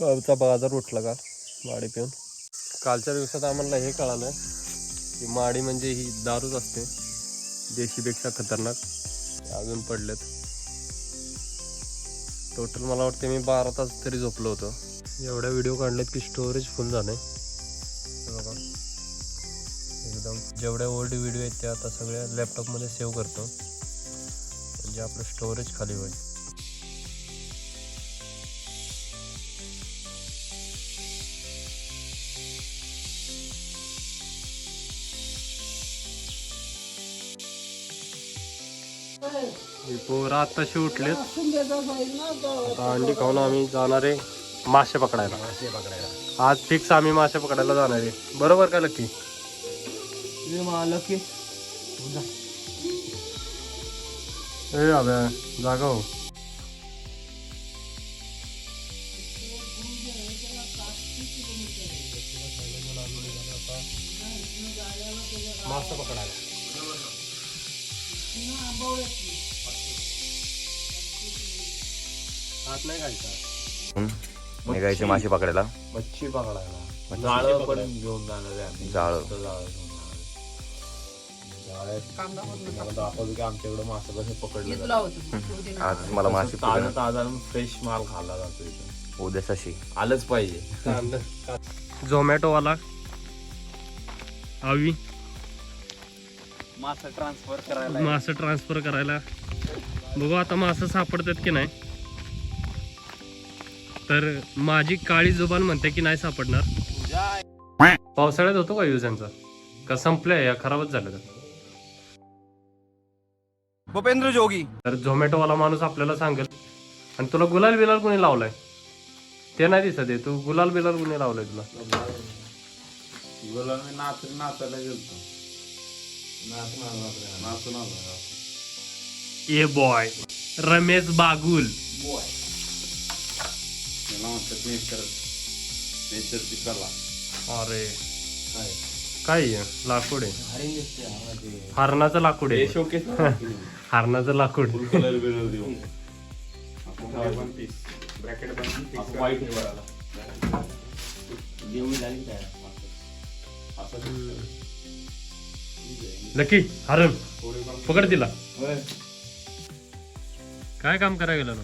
आमचा बाजार उठला का? माडी पिऊन. कालच्या दिवसात आम्हाला हे कळालं की माडी म्हणजे ही दारूच असते. देशीपेक्षा खतरनाक. अजून पडलेत. टोटल मला वाटते मी बारा तास तरी झोपलो होतो. एवढ्या व्हिडिओ काढलेत की स्टोरेज फुल झाले बघा. एकदम जेवढ्या ओल्ड व्हिडिओ आहेत त्या आता सगळ्या लॅपटॉपमध्ये सेव्ह करतो. म्हणजे आपलं स्टोरेज खाली होईल. हे पोरं आत्ताशी उठलेत आता अंडी खाऊन आम्ही जाणार आहे मासे पकडायला. मासे पकडायला. आज फिक्स आम्ही मासे पकडायला जाणार आहे. बरोबर का लक्की लकी. ए अबे जागा हो. निघायचे मासे पकडायला? मच्छी पकडायला. जाळं पण घेऊन जाणार आहे आम्ही. जाळं. आमच्याकडे मासे कसे पकडले. आज मला मासे ताजा फ्रेश माल खाल्ला जातो उद्या सशी. आलंच पाहिजे. झोमॅटोवाला आवी. मासा ट्रान्सफर करायला मासं ट्रान्सफर करायला. बघू आता मासं सापडतात की नाही. तर माझी काळी जुबान म्हणते की नाही सापडणार. पावसाळ्यात होतो का यूज यांचा? का संपलंय? या खराबच झालं का भूपेंद्र जोगी. तर झोमॅटोवाला माणूस आपल्याला सांगेल आणि तुला गुलाल बिलाल कोणी लावलाय? ते नाही दिसत आहे. तू गुलाल बिलाल कोणी लावलाय तुला? मी नाच नाचायला गेलतो नाचून आलो आपल्याला. नाचून आलो ए बॉय. रमेश बागुल. मला म्हणतात नेचर नेचरची कला अरे काय काय आहे? लाकूड आहे हरणाचं लाकूड आहे शोकेस हरणाचं लाकूड कलर बिलर ब्रॅकेट व्हाईट हरण पकड तिला काय काम करायला गेलं ना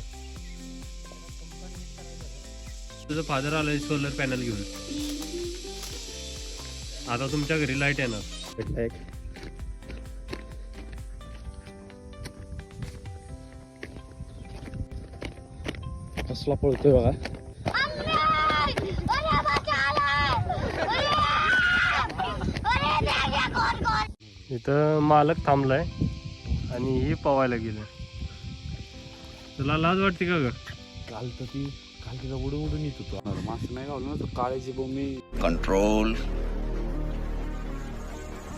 तुझं फादर आलंय सोलर पॅनल घेऊन. आता तुमच्या घरी लाइट येणार. कसला पळतोय बघा. इथं मालक थांबलाय आणि ही पवायला गेलं. तुला लाज वाटते का तर ती. काल तिला उडून उडून येत होतो मासे नाही गावलं ना तर काळ्याची बोंबी. Control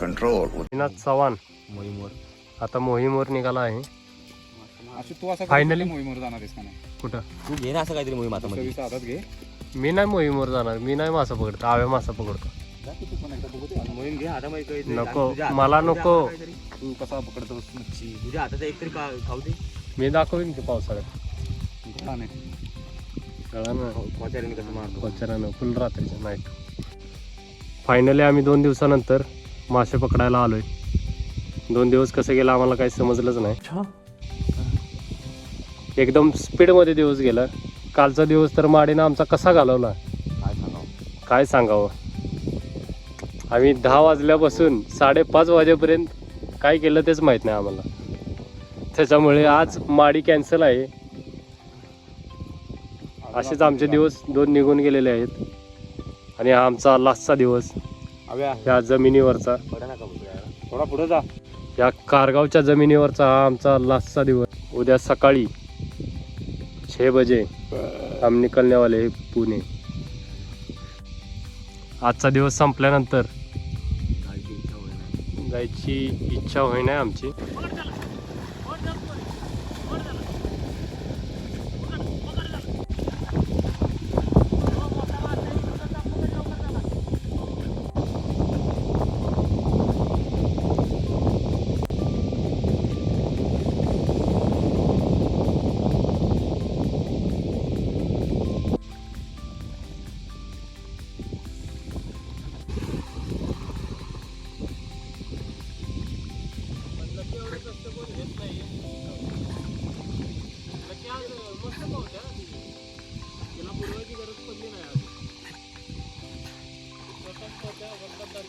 control Shrinath Chavan. मोईमोर आता मोहीमवर निघाला आहे. असं तू असं Finally? मोहीमवर जाणार आहेस का नाही? कुठं? तू घे ना असं काहीतरी मोहीम आता सव्वीस हातात घे. मी नाही मोहीमवर जाणार मी नाही मासा पकडतो आव्या मासा पकडतो. जा की तू पण एकदा बघू दे. मोहीम घे आता माहिती नको मला नको. तू कसा पकडतोस मच्छी. तुझ्या हातात एक तरी खाऊ दे. मी दाखवीन की पावसाळ्यात. घोडा नाही. फुल रात्रीच्या नाईट फायनली आम्ही दोन दिवसानंतर मासे पकडायला आलोय. दोन दिवस कसं गेलं आम्हाला काही समजलंच नाही. एकदम स्पीडमध्ये दिवस गेला. कालचा दिवस तर माडीनं आमचा कसा घालवला? काय सांगावं? आम्ही दहा वाजल्यापासून साडेपाच वाजेपर्यंत काय केलं तेच माहीत नाही आम्हाला. त्याच्यामुळे आज माडी कॅन्सल आहे. असेच आमचे दिवस दोन निघून गेलेले आहेत. आणि हा आमचा लास्टचा दिवस. या जमिनीवरचा. थोडा पुढे जा. या कारगावच्या जमिनीवरचा हा आमचा लास्टचा दिवस. उद्या सकाळी छे बजे हम निकलने वाले हे पुणे. आजचा दिवस संपल्यानंतर खायची इच्छा होईना.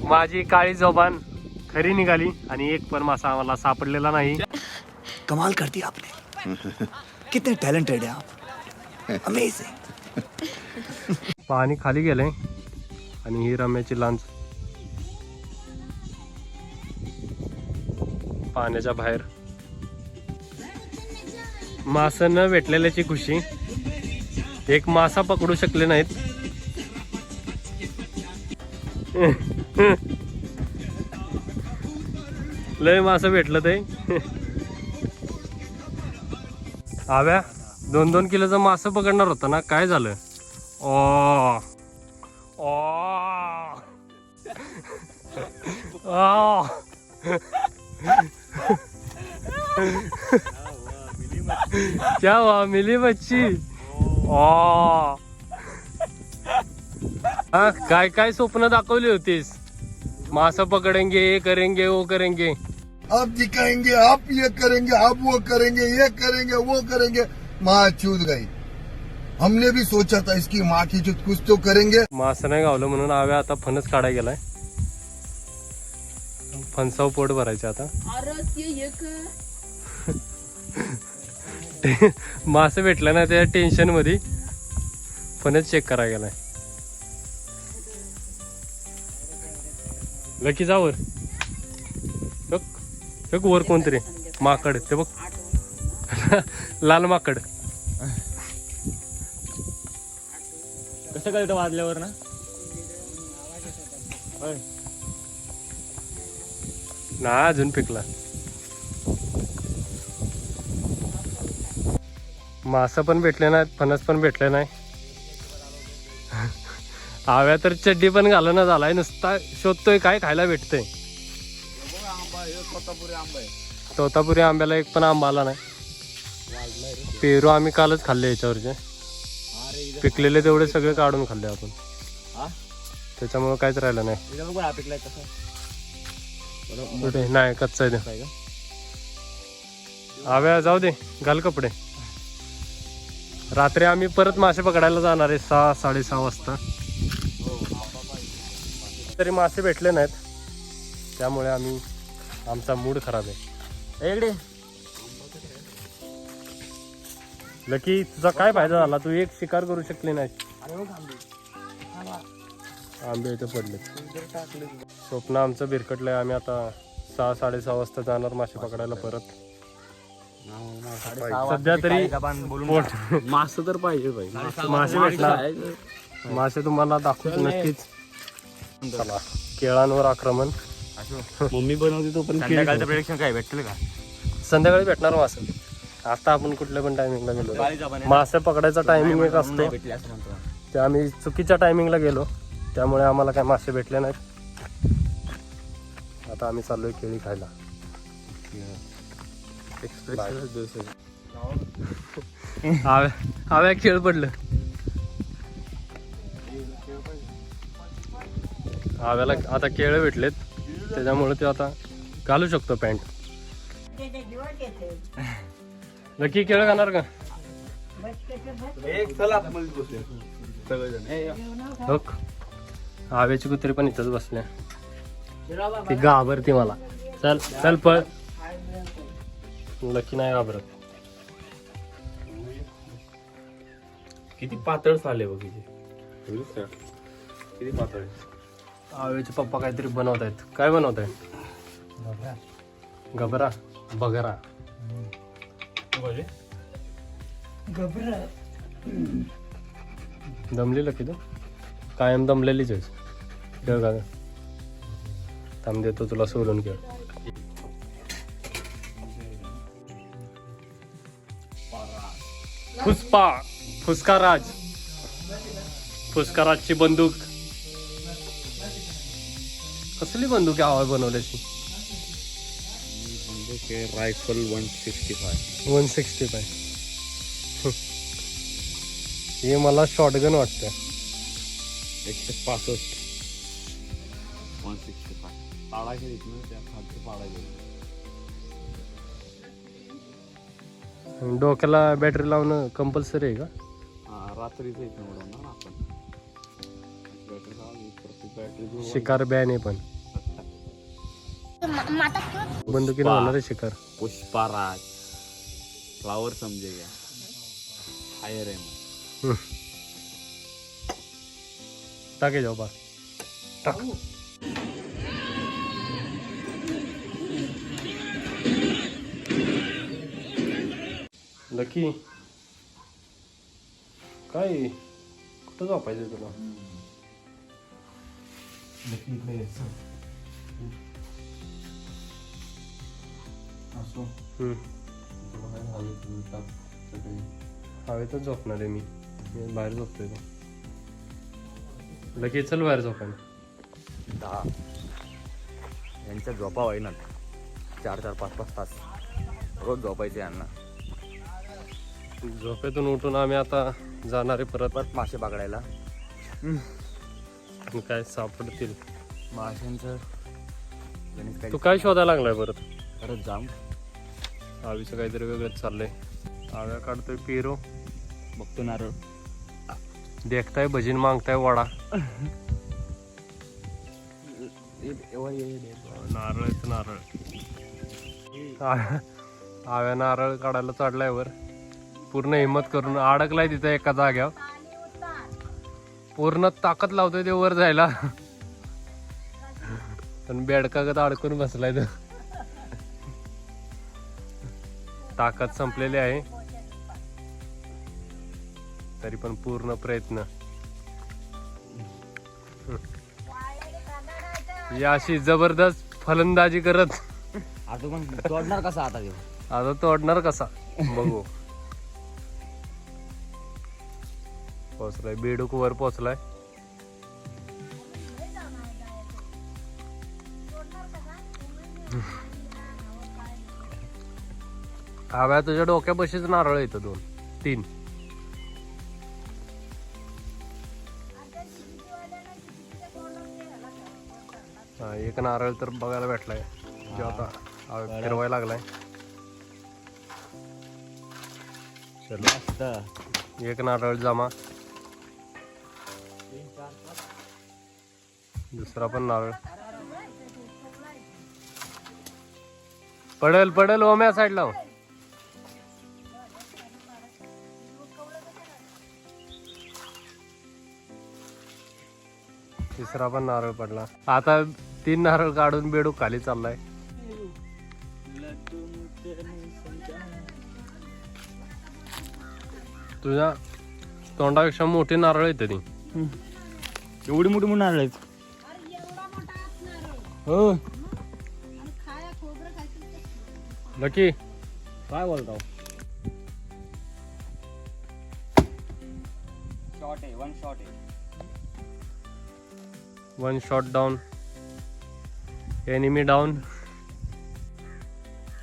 माझी काळी जोबान खरी निघाली आणि एक पण मासा आम्हाला सापडलेला नाही. कमाल कर दिया आपने. कितने टैलेंटेड हैं आप. अमेजिंग पाणी खाली गेलंय आणि ही रम्याची लांच पाण्याच्या बाहेर. मास न भेटलेल्याची खुशी. एक मासा पकडू शकले नाहीत. लय मास भेटलं ते. आव्या दोन दोन किलोचं मास पकडणार होतं ना? काय झालं? ओ. ओ. क्या वा मिली मच्छी ओ. हा काय काय स्वप्न दाखवली होतीस? मासा पकडेंगे ये करेंगे वो करेंगे। आप दिखाएंगे आप ये करेंगे आप वो करेंगे ये करेंगे वो करेंगे। माँ चूत गई। हमने भी सोचा था इसकी माँ की चूत कुछ तो करेंगे। मासा नाही गावलं म्हणून आव्या आता फणस काढाय गेलाय. फणसाव पोट भरायचे आता. अरे ते एक. मासे भेटलं ना त्या टेन्शनमध्ये फणस चेक करायला गेलाय. लकी जावर बघ बघ वर कोणतरी. माकड ते बघ. लाल माकड. कसं कळतं वाजल्यावर ना? ना अजून पिकला. मासा पण भेटले नाहीत फणस पण भेटले नाही. आव्या तर चड्डी पण घालणं झालाय नुसता शोधतोय काय खायला भेटतंय. तोतापुरी आंब्याला एक पण आंबा आला नाही. पेरू आम्ही कालच खाल्ले याच्यावरचे. पिकलेले तेवढे सगळे काढून खाल्ले आपण? त्याच्यामुळे काहीच राहिलं नाही. नाही कच्चा आहे आव्या जाऊ दे घाल कपडे. रात्री आम्ही परत मासे पकडायला जाणार आहे सहा साडेसहा वाजता. तरी मासे भेटले नाहीत. त्यामुळे आम्ही आमचा मूड खराब आहे. इकडे. लकी तुझा काय फायदा झाला? तू एक शिकार करू शकली नाही आंबे इथे पडले स्वप्न आमचं बिरकटलंय. आम्ही आता सहा साडेसहा वाजता जाणार मासे पकडायला परत. सध्या तरी मास तर पाहिजे मासे भेटणार. मासे तुम्हाला दाखवतो नक्कीच. चला केळांवर आक्रमण. मम्मी बनवते तो पण संध्याकाळचं प्रेडिक्शन काय भेटतील का? संध्याकाळी भेटणार मासे आता आपण कुठल्या पण टायमिंगला गेलो. मासे पकडायचा टायमिंग एक असतो. भेटली ते आम्ही चुकीच्या टायमिंगला गेलो. त्यामुळे आम्हाला काय मासे भेटले नाहीत. आता आम्ही चाललोय केळी खायला. आव्या खेळ पडलं. आव्याला आता केळ भेटलेत. त्याच्यामुळे ते आता घालू शकतो पॅन्ट. नक्की केळ खाणार का? हो आव्याची कुत्री पण इथंच बसल्या. ती घाबरते मला. चल चल पळ. लकी नाही घाबरत. किती पातळ चालले बघ किती पातळ आहे. आव्याचे पप्पा काहीतरी बनवत आहेत काय बनवत आहेत गबरा बगरा. दमली लकी तू? कायम दमलेलीच आहेस. खेळ का थांब देतो तुला सोडून खेळ फुसपा. फुसका राज. फुसका राजची बंदूक. कसली बंदूक आहे आवाज बनवल्याची? Rifle one sixty five. One sixty five. हे. मला शॉटगन वाटतं एकशे पासष्ट. One sixty five. पाडा घेत ना त्या खालचं पाडा घेत आणि डोक्याला बॅटरी लावणं कंपल्सरी आहे का? रात्रीचं इथं उडवणार ना आपण. बॅटरी लावली प्रत्येक बॅटरी शिकार बॅन आहे पण. बंदुकीनं होणार आहे शिकार पुष्पाराज फ्लावर समजेगा हायर आहे मग टाके जाऊ बा. टाक. लकी. काय? कुठं झोपायचं तुला? हम्म. हवेतच झोपणार आहे मी. मी बाहेर झोपतोय तो लगेच चल बाहेर झोपायला. दहा. यांच्या झोपा होईना. चार चार पाच पाच तास. रोज झोपायचे यांना. झोपेतून उठून आम्ही आता जाणार आहे परत. परत मासे पकडायला. काय सापडतील. माशांचं तू काय शोधायला लागलाय परत? परत जाम आळवीचं काहीतरी वेगळंच चाललंय. आव्या काढतोय पेरो. बघतो नारळ. देखताय भजीन मागताय वडा. नारळ नारळ. आव्या नारळ काढायला चढलाय वर. पूर्ण हिंमत करून अडकलाय तिथं एका जाग्यावर. पूर्ण ताकद लावतोय ते वर जायला. पण बेडकागत अडकून बसलाय तो. ताकद संपलेली आहे. तरी पण पूर्ण प्रयत्न. ही अशी जबरदस्त फलंदाजी करत. आता पण तोडणार कसा आता देऊ आता तोडणार कसा? बघू. पोचलाय बेडूक वर पोचलाय हव्या तुझ्या डोक्या बशीच नारळ येतं दोन. तीन. हा, एक नारळ तर बघायला भेटलाय. जो आता फिरवायला लागलाय. चलो. मस्त. एक नारळ जमा. दुसरा पण नारळ. पडेल पडेल ओम्या साईडला तिसरा पण नारळ पडला. आता तीन नारळ काढून बेडू खाली चाललाय. तुझ्या तोंडापेक्षा मोठी नारळ येते ती. एवढी मोठी मोठी नारळ आहेत. हो. लकी. काय बोलतो शॉर्ट आहे वन शॉर्ट आहे. One shot down enemy down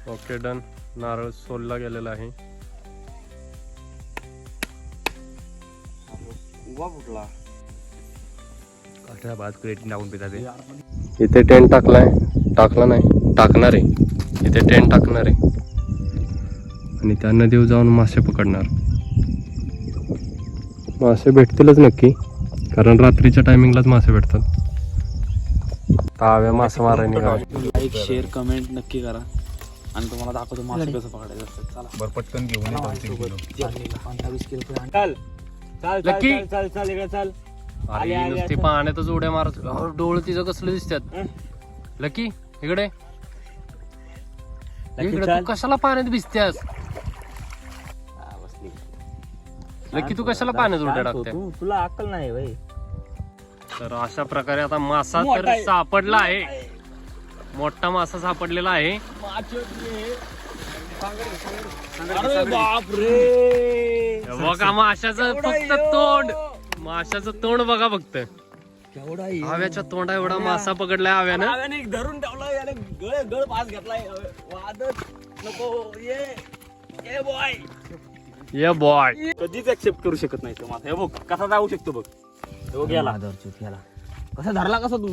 okay done नारळ सोलला गेलेला आहे. इथे टेंट टाकलाय. टाकला नाही. टाकणार आहे. इथे टेंट टाकणार आहे. आणि त्या नदीवर जाऊन मासे पकडणार. मासे भेटतीलच नक्की. कारण रात्रीच्या टायमिंगलाच मासे भेटतात. ताव्या मासे मारायला निघाला. लाईक शेअर कमेंट नक्की करा. आणि तुम्हाला दाखवतो मासे कसं पकडायचं असतं. चला. बरं पटकन घेऊन ये दोन तीन किलो. चल. चल. लकी. चल चल चल इकडे चल. अरे ही नुसती पाण्यातच उड्या मारत अहो, डोळ तिचं कसलं दिसतात? लकी इकडे. इकडे चल. तू कशाला पाण्यात भिजतेस लकी तू कशाला पाण्यात उड्या टाकते तू तुला अक्कल नाही भाई तर अशा प्रकारे आता मासा मोठा तर आहे. सापडला आहे. मोठा मासा सापडलेला आहे. अरे बाप रे बघा माशाचं फक्त तोंड. माशाचं तोंड बघा फक्त. केवढा हव्याच्या तोंडा एवढा मासा पकडलाय हव्यानं. आव्याने धरून ठेवला याने गळ गळ पास घेतलाय. वादत नको ये. ये बॉय ये बॉय कधीच ऍक्सेप्ट करू शकत नाही तो मासा. हे बघ कसा जाऊ शकतो बघ. हे कसा धरला कसा तू?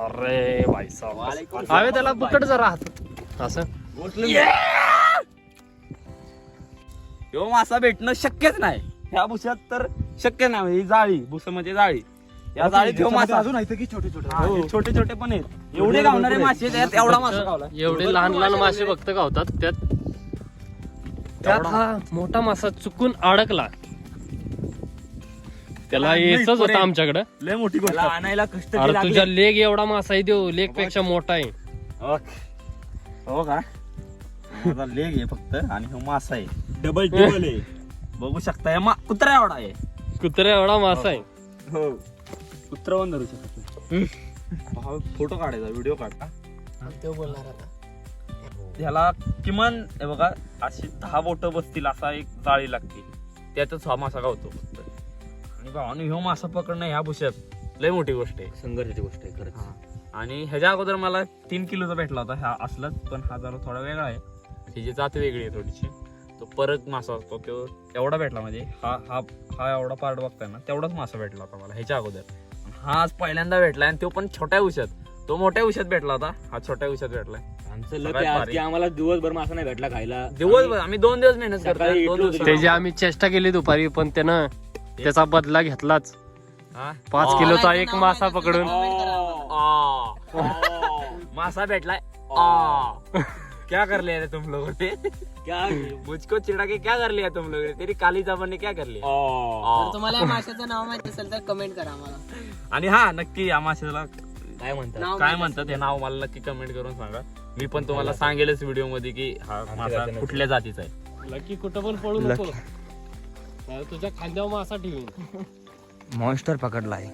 अरे भाई साहब हवे त्याला बुकट जरा. हात असं? ह्यो मासा भेटणं शक्यच नाही. ह्या भुशात तर शक्य नाही. ही जाळी भुस म्हणजे जाळी. या जाळीत ह्यो मासा. अजून आहेत की छोटे छोटे? हा, हे. छोटे छोटे पण आहेत. एवढे गावणारे मासे त्यात एवढा मासा गावला एवढे लहान लहान मासे फक्त गावतात त्यात त्यात हा मोठा मासा चुकून अडकला. त्याला यायचंच होतं आमच्याकडे. लय मोठी गोष्ट. आणायला कष्ट अरे तुझ्या लेग एवढा मासा आहे देऊ लेगपेक्षा मोठा आहे. हो का? माझा लेग आहे फक्त आणि हो मासा आहे. डबल डबल आहे. बघू शकता या मा कुत्रा एवढा आहे. कुत्र्या एवढा मासा आहे. हो. कुत्रा पण धरू शकत फोटो काढायचा व्हिडिओ काढता ह्याला किमान हे बघा अशी दहा बोट बसतील असा एक जाळी लागते. त्यातच हा मासा गावतो फक्त. आणि भावाने ह्यो मासा पकडणं ह्या भुशात लय मोठी गोष्ट आहे. संघर्षाची गोष्ट आहे खरंच. आणि ह्याच्या अगोदर मला तीन किलोचा भेटला होता हा असलाच पण हा जरा थोडा वेगळा आहे. ह्याची जात वेगळी आहे थोडीशी. तो परत मासा असतो तो एवढा भेटला म्हणजे हा हा हा एवढा पार्ट बघताय ना तेवढाच मासा भेटला होता मला ह्याच्या अगोदर. हा आज पहिल्यांदा भेटलाय आणि तो पण छोट्या उशात तो मोठ्या उशात भेटला होता हा छोट्या उशात भेटलाय आमचं लक सगळ्यात आहे आज भारी. की आम्हाला दिवसभर मासा नाही भेटला खायला. दिवस आम्ही दोन दिवस मेहनत सकाळी करतो दोन इडली दिवस. त्याची आम्ही चेष्टा केली दुपारी पण त्यानं त्याचा बदला घेतलाच. हा? पाच आ. किलोचा एक मासा पकडून. आ. मासा भेटलाय. आ. क्या कर लिया रे तुम लोगों ने? क्या मुझको चिड़ा के क्या कर लिया तुम लोगों ने? तेरी काली जबान ने क्या कर लिया? तुम्हाला या माशाचं नाव माहीत असेल तर कमेंट करा आम्हाला. आणि हा नक्की या माशाला काय म्हणतात? नाव काय माहीत म्हणतात हे नाव मला नक्की कमेंट करून सांगा. मी पण तुम्हाला सांगेलच व्हिडिओमध्ये की हा मासा कुठल्या जातीचा आहे. लकी कुठं पण पळू नको. तुझ्या खांद्यावर मासा ठेवीन मॉन्स्टर पकडलाय.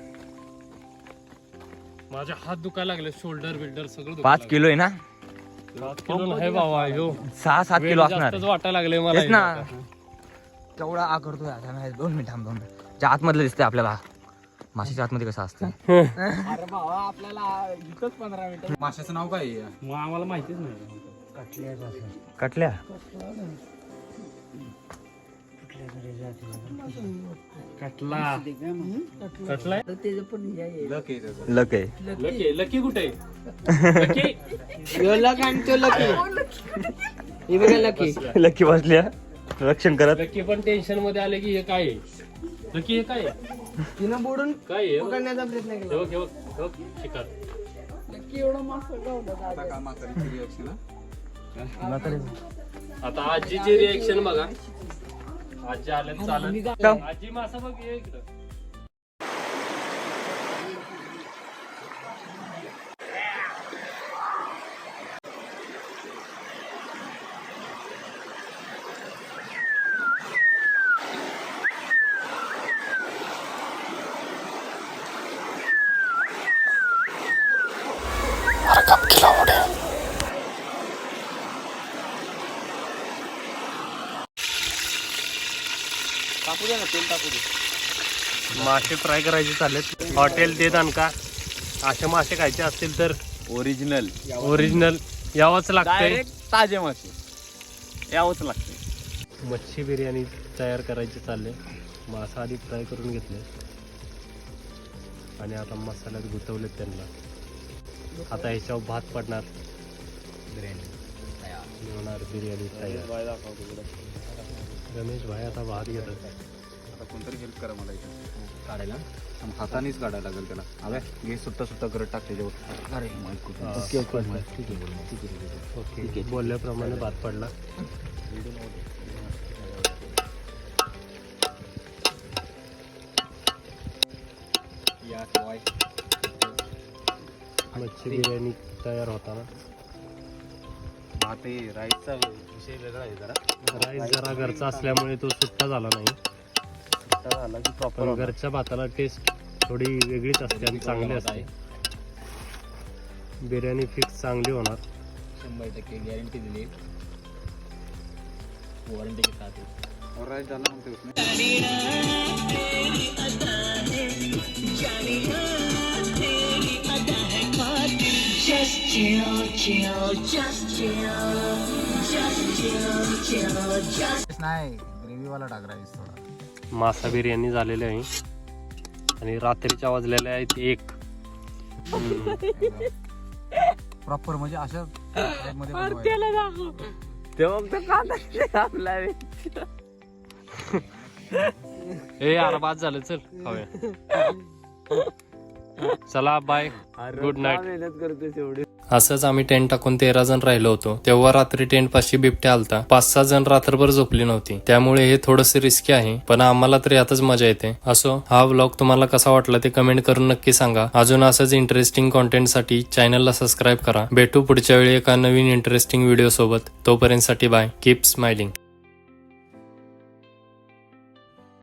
माझे हात दुखायला लागले शोल्डर बिल्डर सगळं पाच किलो आहे ना? पाच किलो नाही बाबा ह्यो सहा सात वेळ किलो असणार. जास्तच वाटायला लागले मला तेच ना. केवढा आ करतोय आता. नाही, दोन मिनिट थांब दोन मिनिट. त्या आतमधलं दिसतंय आपल्याला. माशाच्या आतमध्ये कसं असतं अरे भावा आपल्याला इथंच पंधरा मिनिटं. माशाचं नाव काय आहे? मग आम्हाला माहितीच नाही. कटल्या. कटला. लक. आहे कुठे? लकी? लक आणि तो लकी. हे बघा लकी. रक्षण करत. लकी पण टेन्शनमध्ये आले की हे काय आहे? लकी हे काय आहे? तिनं बुडून काय आहे? पकडण्याचा प्रयत्न केला. आता आजीची रिएक्शन बघा. आजी आल्यात चालत आजी मासा बघ ये इकडं. दे ना तेल टाकू दे मासे फ्राय करायचे चालेत हॉटेल देत का? असे मासे खायचे असतील तर? ओरिजिनल ओरिजिनल यावंच लागतंय. डायरेक्ट ताजे मासे. यावंच लागते मच्छी बिर्याणी तयार करायची चालले. मासा आधी फ्राय करून घेतले. आणि आता मसाल्यात गुंतवलेत त्यांना. आता ह्याच्यावर भात पडणार. बिर्याणी होणार बिर्याणी तयार. रमेश भाई आता भात घेतात आता कोणतरी हेल्प करा मला इथे. काढायला. हातानेच काढायला लागेल त्याला. अरे घे सुट्टा सुट्टा करत टाक त्याच्यावर. अरे माहीत कुठे ओके ओके ठीक आहे ओके बोलल्याप्रमाणे भात पडला. या मच्छी बिर्याणी तयार होताना. भात आहे राईसचा विषय वेगळा आहे जरा. राईस जरा घरचा असल्यामुळे तो सुट्टा झाला नाही. झाला की पण प्रॉपर घरच्या भाताला टेस्ट थोडी वेगळीच असते आणि चांगली असते. बिर्याणी फिक्स चांगली होणार. शंभर टक्के गॅरंटी दिली. वॉरंटी और Just chill, chill, just chill. नाही ग्रेव्ही वाला टाक राईस थोडा. मासा बिर्याणी झालेली आहे. आणि रात्रीच्या वाजलेल्या आहेत एक. प्रॉपर म्हणजे अशा type मध्ये बनवायचं. ए यार बाद झालं चल खाऊया. चला बाय गुड नाईट असंच आम्ही टेंट टाकून तेरा जण राहिलो होतो. तेव्हा रात्री टेंट पाशी बिबट्या आलता. पाच सहा जण रात्रभर झोपली नव्हती. त्यामुळे हे थोडंसं रिस्की आहे पण आम्हाला तर यातच मजा येते. असो हा व्लॉग तुम्हाला कसा वाटला ते कमेंट करून नक्की सांगा. अजून असंच इंटरेस्टिंग कॉन्टेंटसाठी चॅनलला सबस्क्राईब करा. भेटू पुढच्या वेळी एका नवीन इंटरेस्टिंग व्हिडिओ सोबत. तोपर्यंत साठी बाय कीप स्माइलिंग